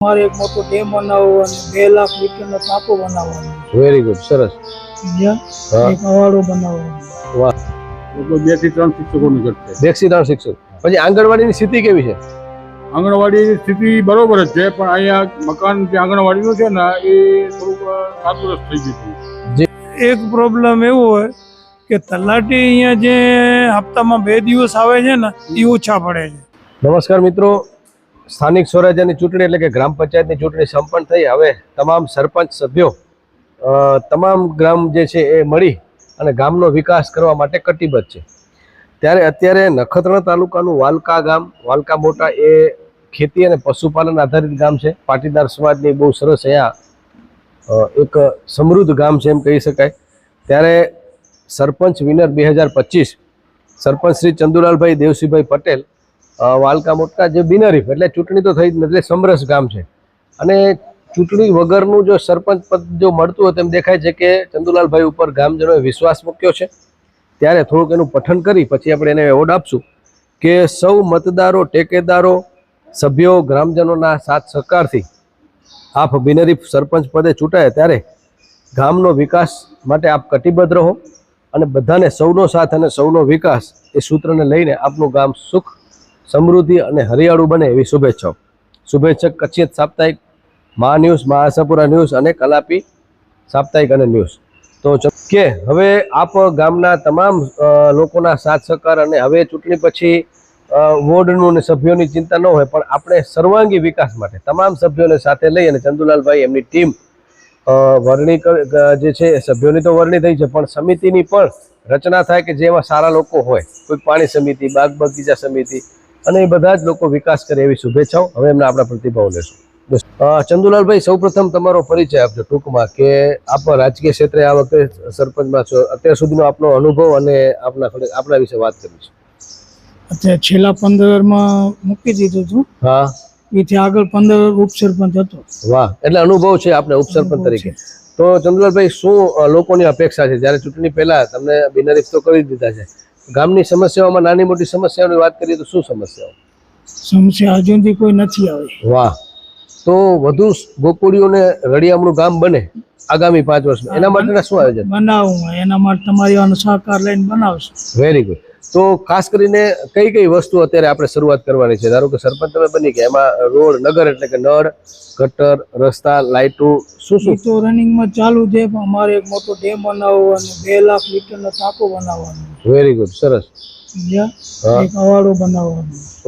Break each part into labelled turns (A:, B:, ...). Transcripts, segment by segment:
A: અમારે એક મોટો ડેમ બનાવવો અને બે લાખ લીટરનો ટાંકો બનાવવાનો
B: વેરી ગુડ સરસ?
A: એક અવાડો બનાવવાનો
B: વાહ.
C: લગભગ બેથી ત્રણ શિક્ષકોની ઘટ છે.
B: બેક્ષી ત્રણ શિક્ષક. પછી આંગણવાડીની સ્થિતિ કેવી છે?
C: આંગણવાડી સ્થિતિ બરોબર જ છે પણ અહીંયા મકાન જે આંગણવાડીનું છે ને એ થોડુંક નાદુરસ્ત થઈ ગયું હતું
A: એક પ્રોબ્લેમ એવો હોય કે તલાટી અહીંયા જે હપ્તામાં બે દિવસ આવે છે ને એ ઓછા પડે છે.
B: નમસ્કાર મિત્રો. સ્થાનિક સ્વરાજ્યની ચૂંટણી એટલે કે ગ્રામ પંચાયતની ચૂંટણી સંપન્ન થઈ. હવે તમામ સરપંચ સભ્યો તમામ ગ્રામ જે છે એ મળી અને ગામનો વિકાસ કરવા માટે કટિબદ્ધ છે. ત્યારે અત્યારે નખત્રાણા તાલુકાનું વાલકા ગામ, વાલકા મોટા એ ખેતી અને પશુપાલન આધારિત ગામ છે. પાટીદાર સમાજની બહુ સરસ અહીંયા એક સમૃદ્ધ ગામ છે એમ કહી શકાય. ત્યારે સરપંચ વિનર બે હજાર પચીસ, સરપંચ શ્રી ચંદુલાલભાઈ દેવસીભાઈ પટેલ વાલકા મોટકા જે બિનહરીફ, એટલે ચૂંટણી તો થઈ જ એટલે સમરસ ગામ છે. અને ચૂંટણી વગરનું જો સરપંચ પદ જો મળતું હોય તેમ દેખાય છે કે ચંદુલાલભાઈ ઉપર ગામજનોએ વિશ્વાસ મૂક્યો છે. ત્યારે થોડુંક એનું પઠન કરી, પછી આપણે એને એવોર્ડ આપશું કે સૌ મતદારો, ટેકેદારો, સભ્યો ગ્રામજનોના સાથ સહકારથી આપ બિનહરીફ સરપંચ પદે ચૂંટાયા ત્યારે ગામનો વિકાસ માટે આપ કટિબદ્ધ રહો અને બધાને સૌનો સાથ અને સૌનો વિકાસ એ સૂત્રને લઈને આપનું ગામ સુખ સમૃદ્ધિ અને હરિયાળું બને એવી શુભેચ્છાઓ. શુભેચ્છક કચ્છિત સાપ્તાહિક મહા ન્યૂઝ મહા ન્યૂઝ અને કલાપી સાપ્તાહિક અને ન્યૂઝ. તો કે હવે આપ ગામના તમામ લોકોના સાથ સહકાર અને હવે ચૂંટણી પછી વોર્ડનું અને સભ્યોની ચિંતા ન હોય, પણ આપણે સર્વાંગી વિકાસ માટે તમામ સભ્યોને સાથે લઈ અને ચંદુલાલભાઈ એમની ટીમ વરણી જે છે સભ્યોની તો વરણી થઈ છે, પણ સમિતિની પણ રચના થાય કે જેમાં સારા લોકો હોય. કોઈ પાણી સમિતિ, બાગ બગીચા સમિતિ અને એ બધા જ લોકો વિકાસ કરે એવી શુભેચ્છાઓ. હવે એમના આપણા પ્રતિભાવ લેશું. ચંદુલાલભાઈ સૌપ્રથમ તમારો પરિચય આપજો ટૂંકમાં કે આપ રાજકીય ક્ષેત્રે આ વખતે સરપંચમાં છો. અત્યાર સુધીનો આપનો અનુભવ અને આપના આપણા વિશે વાત કરીશું છે.
A: અત્યારે છેલ્લા પંદરમાં મૂકી દીધું હતું.
B: હા.
A: એથી આગળ પંદર ઉપસરપંચ હતો.
B: વાહ. એટલે અનુભવ છે આપને ઉપસરપંચ તરીકે. તો ચંદુલાલભાઈ શું લોકોની અપેક્ષા છે? જ્યારે ચૂંટણી પહેલા તમને બિનહરીફ તો કરી દીધા છે. ગામની સમસ્યાઓમાં નાની મોટી સમસ્યાઓની વાત કરીએ તો શું સમસ્યાઓ?
A: સમસ્યા હજુ કોઈ નથી આવી.
B: વાહ. તો વધુ ગોકુળીઓને રળિયામણું ગામ બને. આગામી પાંચ વર્ષમાં? એના માટેના શું આયોજન?
A: બનાવું એના માટે તમારી સહકાર લઈને બનાવશું.
B: વેરી ગુડ તો ખાસ કરીને કઈ કઈ વસ્તુ અત્યારે આપણે શરૂઆત કરવાની છે? ધારો કે સરપંચ તમે બની ગયા એમાં રોડ નગર એટલે કે નળ ગટર રસ્તા લાઇટો શું શું?
A: તો રનિંગમાં ચાલુ છે પણ અમારે એક મોટો ડેમ બનાવવો અને બે લાખ લીટરનો ટાંકો બનાવવાનો
B: વેરી ગુડ સરસ.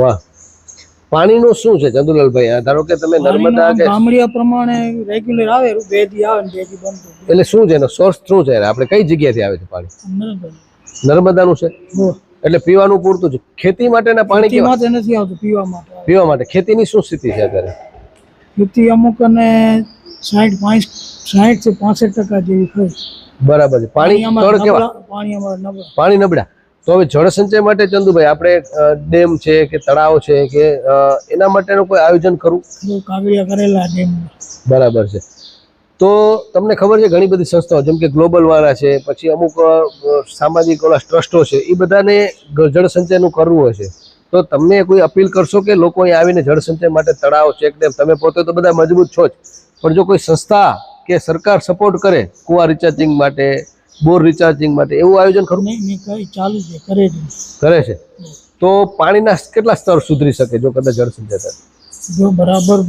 B: વાહ. પાણીનું શું છે ચંદુલાલભાઈ? ધારો કે તમે નર્મદા કે
A: ગામડિયા પ્રમાણે રેગ્યુલર આવે બે દી આવે ને બે દી બંધ
B: એટલે શું છે એનો સોર્સ શું છે? આપણે કઈ જગ્યાથી આવે છે પાણી. નર્મદાનું. છે? એટલે પીવાનું પૂરતું છે. ખેતી માટેના પાણી કેવા?
A: માટે નથી આવતું પીવા માટે.
B: પીવા માટે. ખેતીની શું સ્થિતિ છે અત્યારે?
A: ખેતી અમુક અને સાઠ પાંચ સાઠથી પાસઠ ટકા જેવી થઈ
B: બરાબર છે. પાણી
A: પાણી નબળા.
B: પાણી નબળા. તો હવે જળ સંચય માટે ચંદુભાઈ આપણે ડેમ છે કે તળાવ છે કે એના માટેનું કોઈ આયોજન કરવું
A: કાગળિયા કરેલા ડેમ.
B: બરાબર છે. તો તમને ખબર છે ઘણી બધી સંસ્થાઓ જેમ કે ગ્લોબલ વાળા છે પછી અમુક સામાજિક ઓલા ટ્રસ્ટો છે એ બધાને જળ સંચયનું કરવું હશે તો તમને કોઈ અપીલ કરશો કે લોકો અહીં આવીને જળ સંચય માટે તળાવ ચેક ડેમ? તમે પોતે તો બધા મજબૂત છો જ. પણ જો કોઈ સંસ્થા કે સરકાર સપોર્ટ કરે કુવા રિચાર્જિંગ માટે બોર રિચાર્જિંગ માટે એવું આયોજન ખરું?
A: ચાલુ છે કરે છે.
B: કરે છે? તો પાણીના કેટલા સ્તર સુધરી શકે જો કદાચ જળ સંચય થાય
A: જો બરાબર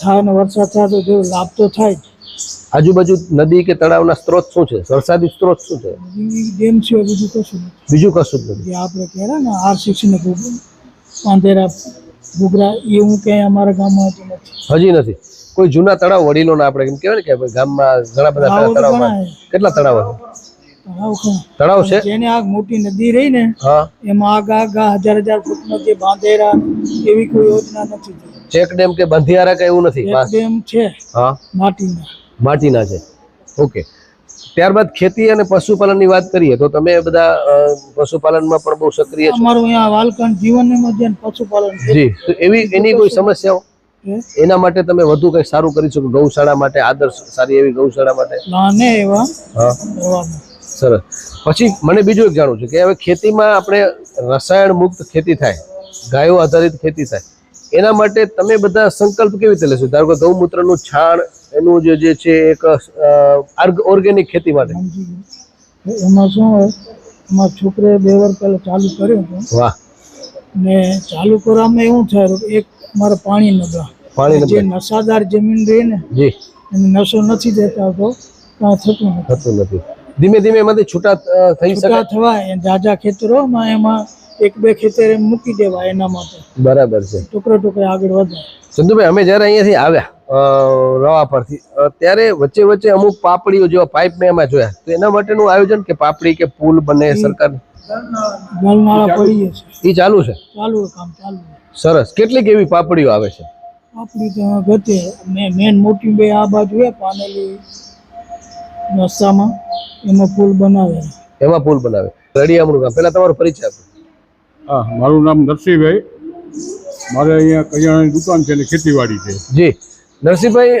A: થાય ને વરસાદ થાય તો લાભ તો થાય
B: આજુબાજુ નદી કે તળાવના સ્ત્રોત શું છે? વરસાદી સ્ત્રોત શું છે?
A: બીજું ડેમ છે બીજું કશું
B: બીજું કશું જ નથી.
A: આપણે કહેવાય ને આર ને પાંધેરા ગુગરા એવું ક્યાંય અમારા ગામમાં હતું નથી.
B: હજી નથી. કોઈ જૂના તળાવ વડીલોના આપણે એમ કહેવાય ને કે ગામમાં ઘણા બધા
A: તળાવ
B: કેટલા તળાવ છે
A: તળાવ
B: છે.
A: જેને આ મોટી નદી રહી ને એમાં આગ આગ હજાર હજાર ફૂટ જે બાંધેરા એવી કોઈ યોજના નથી
B: ચેક ડેમ કે બંધિયારા કે એવું નથી?
A: ડેમ છે.
B: હા.
A: માટીના.
B: માટીના છે. ઓકે. ત્યારબાદ ખેતી અને પશુપાલનની વાત કરીએ તો તમે બધા પશુપાલનમાં પણ બહુ સક્રિય છો.
A: અમારું અહીંયા વાલકણ જીવનનું જે પશુપાલન
B: જી. તો એવી એની કોઈ સમસ્યાઓ? એના માટે તમે વધુ કંઈ સારું કરી શકો. ગૌશાળા માટે આદર્શ સારી એવી ગૌશાળા માટે?
A: નાને એવા
B: હા. સરસ. પછી મને બીજું એક જાણવું છે કે હવે ખેતીમાં આપણે રસાયણ મુક્ત ખેતી થાય ગાયો આધારિત ખેતી થાય એના માટે તમે બધા સંકલ્પ કેવી રીતે લેશો? ધારો કે ગૌમૂત્રનું છાણ એનું જે જે છે એક ઓર્ગેનિક ખેતી માટે.
A: એમાં શું એમાં છોકરે બે વર્ષ પહેલા ચાલુ કર્યું હતું.
B: વાહ.
A: ને ચાલુ કરવામાં એવું થયું એક મારે પાણી નગા
B: પાણી
A: જે નશાદાર જમીન રહી ને
B: જી.
A: એને નશો નથી દેતા તો કાંઈ થતું નથી.
B: થતું નથી. ધીમે ધીમે એમાંથી છૂટા થઈ શકે?
A: થવાય જાજા ખેતરોમાં એમાં એક બે ખેતર મૂકી દેવા એના માટે.
B: બરાબર છે.
A: ટુકડે ટુકડે આગળ વધે.
B: સંતુભાઈ અમે જ્યારે અહીંયાથી આવ્યા રવા પરથી ત્યારે વચ્ચે વચ્ચે અમુક પાપડીઓ જેવા પાઇપ મેં એમાં જોયા. તો એના માટેનું આયોજન કે પાપડી કે પુલ બને સરકાર
A: ગલનાળા પડીએ છે.
B: એ ચાલુ છે?
A: ચાલુ કામ ચાલુ
B: સરસ. કેટલીક એવી પાપડીઓ આવે છે?
A: પાપડી તો ગતે મેન મોટી બે આ બાજુ પાનેલી રસ્તામાં એમાં પુલ બનાવે.
B: એમાં પુલ બનાવે. રડિયામણું ગામ. પહેલાં તમારો પરિચય આપો.
C: હા મારું નામ નરસિંહભાઈ. મારે અહીંયા કરિયાણાની દુકાન છે અને ખેતીવાડી છે.
B: જી. નરસિંહભાઈ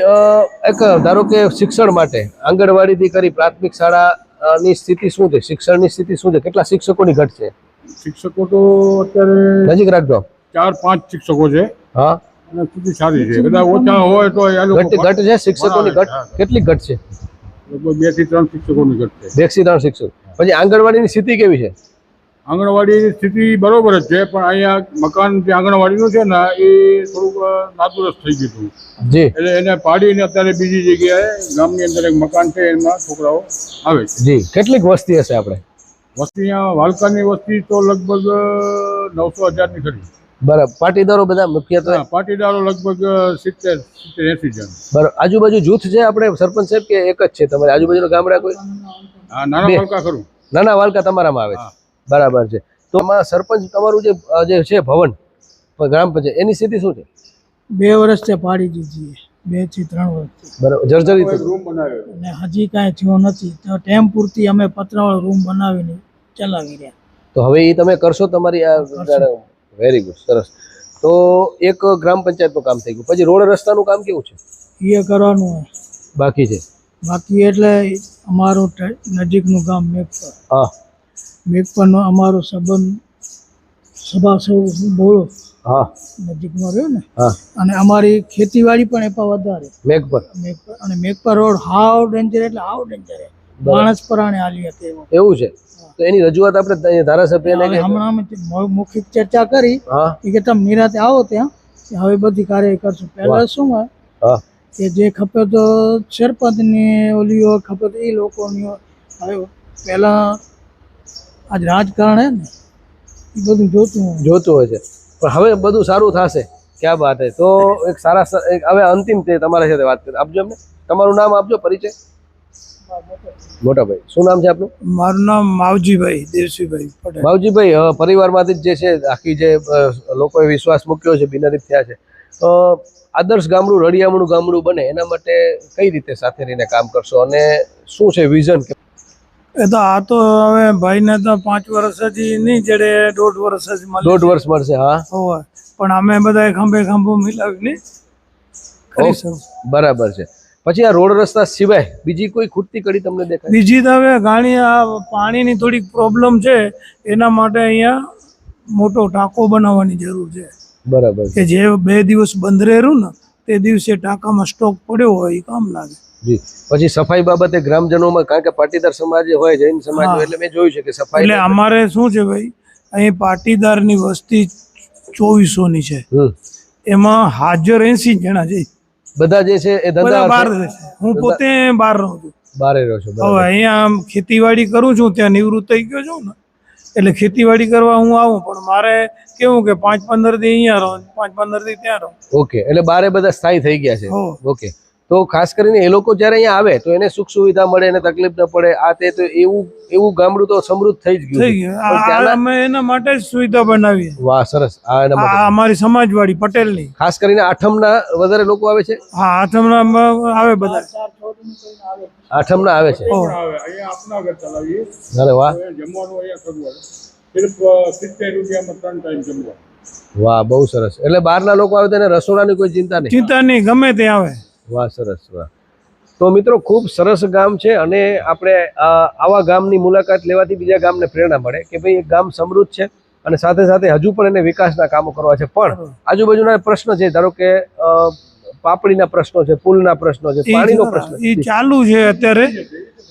B: એક ધારો કે શિક્ષણ માટે આંગણવાડીથી કરી પ્રાથમિક શાળાની સ્થિતિ શું છે? શિક્ષણની સ્થિતિ શું છે? કેટલા શિક્ષકોની ઘટ છે?
C: શિક્ષકો તો અત્યારે
B: નજીક રાખજો.
C: ચાર પાંચ શિક્ષકો છે.
B: હા.
C: અને સ્થિતિ સારી છે. કદાચ ઓછા હોય તો
B: ઘટ ઘટ છે? શિક્ષકોની ઘટ કેટલી ઘટ છે?
C: લગભગ બેથી ત્રણ શિક્ષકોની ઘટ છે
B: બેથી ત્રણ શિક્ષક. પછી આંગણવાડીની સ્થિતિ કેવી છે?
C: આંગણવાડીની સ્થિતિ બરોબર જ છે પણ અહીંયા મકાન જે આંગણવાડીનું છે ને એ થોડુંક નાદુરસ્ત થઈ ગયું હતું.
B: જી.
C: એટલે એને પાડીને અત્યારે બીજી જગ્યાએ ગામની અંદર એક મકાન છે એમાં છોકરાઓ આવે છે.
B: જી. કેટલીક વસ્તી હશે આપણે?
C: વસ્તી વાલકાની વસ્તી તો લગભગ નવસો હજારની ખરી.
B: બરાબર. પાટીદારો બધા મુખ્યત્વે
C: હા, પાટીદારો લગભગ સિત્તેર સિત્તેર એસી જણ.
B: બરાબર. આજુબાજુ જૂથ છે આપણે સરપંચ સાહેબ કે એક જ છે તમારે આજુબાજુના ગામડા કોઈ?
C: નાના. ખરું.
B: નાના વાલકા તમારામાં આવે છે. બરાબર છે. તો આમાં સરપંચ તમારું જે જે છે ભવન ગ્રામ પંચાયત એની સ્થિતિ શું છે?
A: બે વર્ષથી પાડી દીધી. બેથી ત્રણ વર્ષ
B: બરાબર. જર્જરિત
C: રૂમ બનાવ્યો
A: અને હજી કાંઈ થયું નથી. તો ટેમ પૂરતી અમે પતરાવાળો રૂમ બનાવીને ચલાવી રહ્યા.
B: તો હવે એ તમે કરશો તમારી આ વેરી ગુડ સરસ. તો એક ગ્રામ પંચાયતનું કામ થઈ ગયું. પછી રોડ રસ્તાનું કામ કેવું છે?
A: એ કરવાનું
B: બાકી છે?
A: બાકી એટલે અમારું નજીકનું ગામ મેઘપર.
B: હા.
A: મેઘપરનો અમારો સંબંધ સભા સૌ બોળો
B: હા.
A: નજીકમાં રહ્યો ને.
B: હા.
A: અને અમારી ખેતીવાડી પણ એપા વધારે.
B: મેઘપર.
A: મેઘપર અને મેઘપર રોડ હાવ ડેન્જર એટલે હાવ ડેન્જર. માણસ પરાણે હાલી હતી એવું
B: છે? તો એની રજૂઆત આપણે ધારાસભ્યને
A: હમણાં અમે મૌખિક ચર્ચા કરી કે તમે નિરાતે આવો ત્યાં હવે બધી કાર્ય કરશું. પહેલા શું હોય કે જે ખપે તો સરપંચની ઓલી હોય ખપે તો એ લોકોની હવે પહેલા આજ રાજકારણ હે ને એ બધું જોતું
B: જોતું હોય છે. પણ હવે બધું સારું થશે. ક્યાં વાત હે? તો એક સારા એક હવે અંતિમ તે તમારા સાથે વાત કરી. આપજો અમને તમારું નામ આપજો પરિચય. મોટાભાઈ શું નામ છે આપનું?
D: મારું નામ માવજીભાઈ દેવસીભાઈ પટેલ.
B: માવજીભાઈ પરિવારમાંથી જે છે આખી જે લોકોએ વિશ્વાસ મૂક્યો છે બિનરીફ થયા છે. આદર્શ ગામડું રળિયામણું ગામડું બને એના માટે કઈ રીતે સાથે રહીને કામ કરશો અને શું છે વિઝન?
D: એ તો આ તો હવે ભાઈને તો પાંચ વર્ષ હજી નહીં જડે દોઢ વર્ષ જ મળે
B: દોઢ વર્ષ મળશે હા?
D: પણ અમે બધા ખંભે ખંભો મિલાવીને
B: બરાબર છે. પછી આ રોડ રસ્તા સિવાય બીજી કોઈ ખૂટતી કડી તમને દેખાય?
D: બીજી તો હવે ઘણી આ પાણીની થોડીક પ્રોબ્લેમ છે એના માટે અહીંયા મોટો ટાંકો બનાવવાની જરૂર છે.
B: બરાબર.
D: કે જે બે દિવસ બંધ રહેલું ને તે દિવસે ટાંકામાં સ્ટોક પડ્યો હોય એ કામ લાગે.
B: જી. પછી સફાઈ બાબતે ગ્રામજનોમાં કારણ કે પાટીદાર સમાજ હોય જૈન સમાજ હોય એટલે મેં જોયું છે કે સફાઈ
D: એટલે અમારે શું છે ભાઈ અહીં પાટીદારની વસ્તી ચોવીસોની છે. એમાં હાજર એસી જણા છે.
B: બધા જે છે એ ધંધા
D: બહાર હું પોતે બહાર રહું છું.
B: બારે રહો છો
D: હવે અહીંયા આમ ખેતીવાડી કરું છું ત્યાં નિવૃત્ત થઈ ગયો છું ને એટલે ખેતીવાડી કરવા હું આવું પણ મારે કેવું કે પાંચ પંદરથી અહીંયા રહો પાંચ પંદરથી ત્યાં રહો.
B: ઓકે એટલે બારે બધા સ્થાયી થઈ ગયા છે. ઓકે. તો ખાસ કરીને એ લોકો જ્યારે અહીંયા આવે તો એને સુખ સુવિધા મળે એને તકલીફ ન પડે. આ તે તો એવું એવું ગામડું તો સમૃદ્ધ થઈ જ ગયું
D: થઈ
B: છે.
D: ગયું.
B: પણ
D: આ- આ
B: ત્યાંના-
D: અમે એના માટે જ સુવિધા બનાવી
B: વાહ સરસ. આ એના માટે.
D: અમારી સમાજવાડી પટેલની.
B: ખાસ કરીને આઠમના વધારે લોકો આવે છે?
D: હા આઠમના આવે બધા.
B: આઠમના આવે છે?
D: ઓહ.
C: આવે. અહીંયા આપના ઘર ચલાવીએ.
B: અરે વાહ.
C: હવે જમવાનું અહીંયા કરવાનું સિર્ફ સિત્તેર રૂપિયામાં ત્રણ ટાઈમ જમવાનું.
B: વાહ બહુ સરસ. એટલે બહારના લોકો આવે તો એને રસોડાની કોઈ ચિંતા નહીં?
D: ચિંતા નહીં ગમે તે આવે.
B: વાહ સરસ વાહ. તો મિત્રો ખૂબ સરસ ગામ છે અને આપણે આવા ગામની મુલાકાત લેવાથી બીજા ગામને પ્રેરણા મળે કે ભાઈ એક ગામ સમૃદ્ધ છે અને સાથે સાથે હજુ પણ એને વિકાસના કામો કરવા છે. પણ આજુબાજુના પ્રશ્ન છે ધારો કે પાપડીના પ્રશ્નો છે પુલના પ્રશ્નો છે પાણીનો પ્રશ્ન
D: એ ચાલુ છે અત્યારે.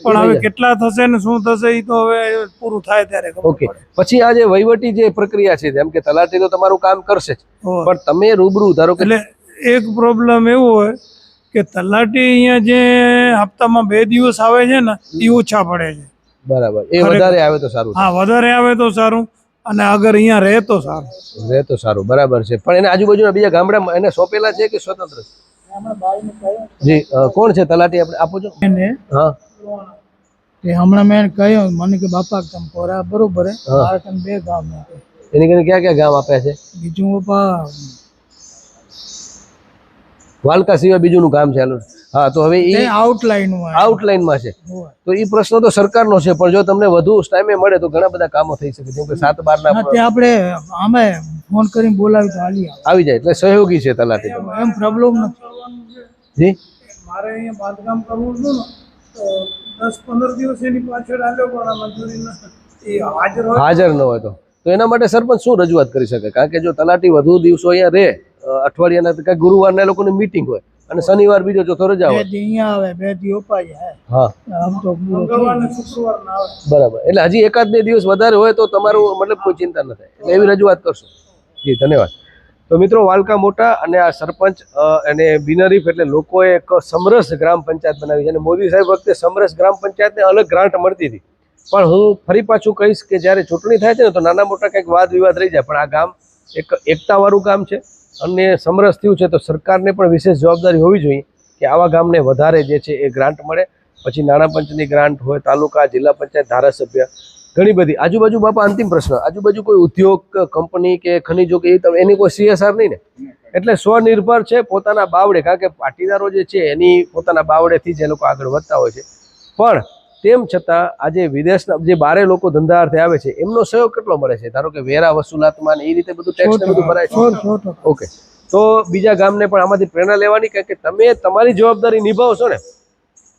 D: પણ હવે કેટલા થશે ને શું થશે એ તો હવે પૂરું થાય ત્યારે
B: ઓકે. પછી આ જે વહીવટી જે પ્રક્રિયા છે જેમ કે તલાટી તો તમારું કામ કરશે જ. પણ તમે રૂબરૂ ધારો કે
D: એટલે એક પ્રોબ્લેમ એવો હોય કે તલાટી અહીંયા જે હપ્તામાં બે દિવસ આવે છે ને એ ઓછા પડે છે.
B: બરાબર. એ વધારે આવે તો સારું
D: હા વધારે આવે તો સારું અને અગર અહીંયા રહે તો સારું.
B: રહે તો સારું બરાબર છે. પણ એને આજુબાજુના બીજા ગામડામાં એને સોંપેલા છે કે સ્વતંત્ર જી કોણ છે તલાટી? આપણે આપો છો.
A: એને
B: હા.
A: તે હમણાં મેં કહ્યું મને કે બાપા તમ કોરા બરોબર હે બે ગામ
B: એની કરીને ક્યાં ક્યાં ગામ આપ્યા છે?
A: બીજું બાપા
B: વાલકા સિવાય બીજુંનું કામ છે હા તો હવે એ
A: આઉટલાઈનમાં
B: આઉટલાઈનમાં છે. તો એ પ્રશ્ન તો સરકારનો છે પણ જો તમને વધુ ટાઈમે મળે તો ઘણા બધા કામો થઈ શકે જેમ કે સાત બારના
A: ના આપણે આમે ફોન કરીને બોલાવી તો હાલી આવી.
B: જાય એટલે સહયોગી છે તલાટી.
A: એમ પ્રોબ્લેમ નથી.
B: જી?
D: મારે અહીંયા બાંધકામ કરવું હતું ને દસ પંદર દિવસ એની પાછળ આવ્યો પણ મંજૂરી હાજર
B: હાજર ન હોય તો એના માટે સરપંચ શું રજૂઆત કરી શકે? કારણ કે જો તલાટી વધુ દિવસો અહીંયા રહે અઠવાડિયાના તો ગુરુવારના એ લોકોની મીટિંગ હોય અને શનિવાર બીજો ચોથો રજા હોય.
A: અહીંયા આવે બે દી ઉપાય હા. આમ તો પૂરો થઈ
D: મંગળવાર
A: ગયો.
D: ને શુક્રવાર ના
B: બરાબર. એટલે હજી એકાદ બે દિવસ વધારે હોય તો તમારું મતલબ કોઈ ચિંતા ન થાય. એટલે એવી રજૂઆત કરશો. જી ધન્યવાદ. તો મિત્રો વાલકા મોટા અને આ સરપંચ અને બિનરીફ એટલે લોકોએ એક સમરસ ગ્રામ પંચાયત બનાવી છે. અને મોદી સાહેબ વખતે સમરસ ગ્રામ પંચાયતને અલગ ગ્રાન્ટ મળતી હતી. પણ હું ફરી પાછું કહીશ કે જ્યારે ચૂંટણી થાય છે ને તો નાના મોટા કંઈક વાદ વિવાદ રહી જાય. પણ આ ગામ એક એકતાવાળું ગામ છે. અને સમરસ થયું છે તો સરકારને પણ વિશેષ જવાબદારી હોવી જોઈએ કે આવા ગામને વધારે જે છે એ ગ્રાન્ટ મળે. પછી નાણાં પંચની ગ્રાન્ટ હોય, તાલુકા, જિલ્લા પંચાયત, ધારાસભ્ય, ઘણી બધી. આજુબાજુ બાપા અંતિમ પ્રશ્ન. આજુબાજુ કોઈ ઉદ્યોગ, કંપની કે ખનીજો કે એની કોઈ સીએસઆર નહીં ને? એટલે સ્વનિર્ભર છે પોતાના બાવડે. કારણ કે પાટીદારો જે છે એની પોતાના બાવડેથી જ લોકો આગળ વધતા હોય છે. પણ તેમ છતાં આજે વિદેશના જે બારે લોકો ધંધાર્થે આવે છે એમનો સહયોગ કેટલો મળે છે? ધારો કે વેરા વસૂલાતમાં એ રીતે બધું ટેક્સ બધું ભરાય છે. ઓકે. તો બીજા ગામને પણ આમાંથી પ્રેરણા લેવાની કારણ કે તમે તમારી જવાબદારી નિભાવશો ને?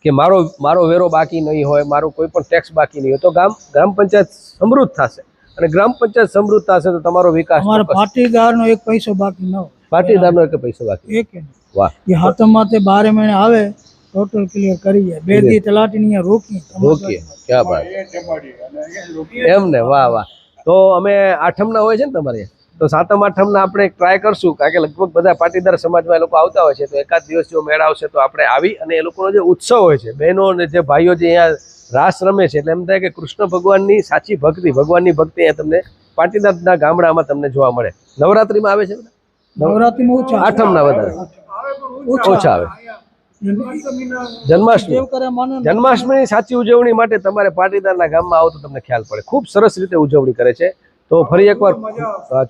B: કે મારો મારો વેરો બાકી નહીં હોય મારો કોઈ પણ ટેક્સ બાકી નહીં હોય તો ગામ ગ્રામ પંચાયત સમૃદ્ધ થશે. અને ગ્રામ પંચાયત સમૃદ્ધ થશે તો તમારો વિકાસ
A: અમારા
B: ચોક્કસ.
A: પાટીદાર નો એક પૈસો બાકી ન હોય.
B: પાટીદારનો એક પૈસો બાકી.
A: એક
B: વાહ.
A: એ હાથમાં તે બારે મહિને આવે ટોટલ ક્લિયર કરી જાય બે દી તલાટી અહીંયા રોકી
B: ઓકે ક્યાં એમ ને વાહ વાહ. તો અમે આઠમના હોય છે ને તમારે? તો સાતમ આઠમના આપણે ટ્રાય કરશું કારણ કે લગભગ બધા પાટીદાર સમાજમાં એ લોકો આવતા હોય છે. તો એકાદ દિવસ જો મેળા આવશે તો આપણે આવી અને એ લોકોનો જે ઉત્સવ હોય છે બહેનો અને જે ભાઈઓ જે અહીંયા રાસ રમે છે એટલે એમ થાય કે કૃષ્ણ ભગવાનની સાચી ભક્તિ ભગવાનની ભક્તિ અહીંયા તમને પાટીદારના ગામડામાં તમને જોવા મળે. નવરાત્રિમાં આવે છે
A: નવરાત્રીમાં ઓછા.
B: આઠમના વધારે. ઓછા આવે. જન્માષ્ટમી જન્માષ્ટમીની સાચી ઉજવણી માટે તમારે પાટીદારના ગામમાં આવો તો તમને ખ્યાલ પડે. ખૂબ સરસ રીતે ઉજવણી કરે છે. તો ફરી એકવાર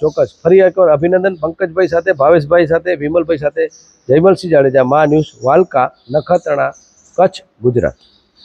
B: ચોક્કસ. ફરી એકવાર અભિનંદન પંકજભાઈ સાથે ભાવેશભાઈ સાથે વિમલભાઈ સાથે જયમલસિંહ જાડેજા મા ન્યૂઝ વાલકા નખત્રાણા કચ્છ ગુજરાત.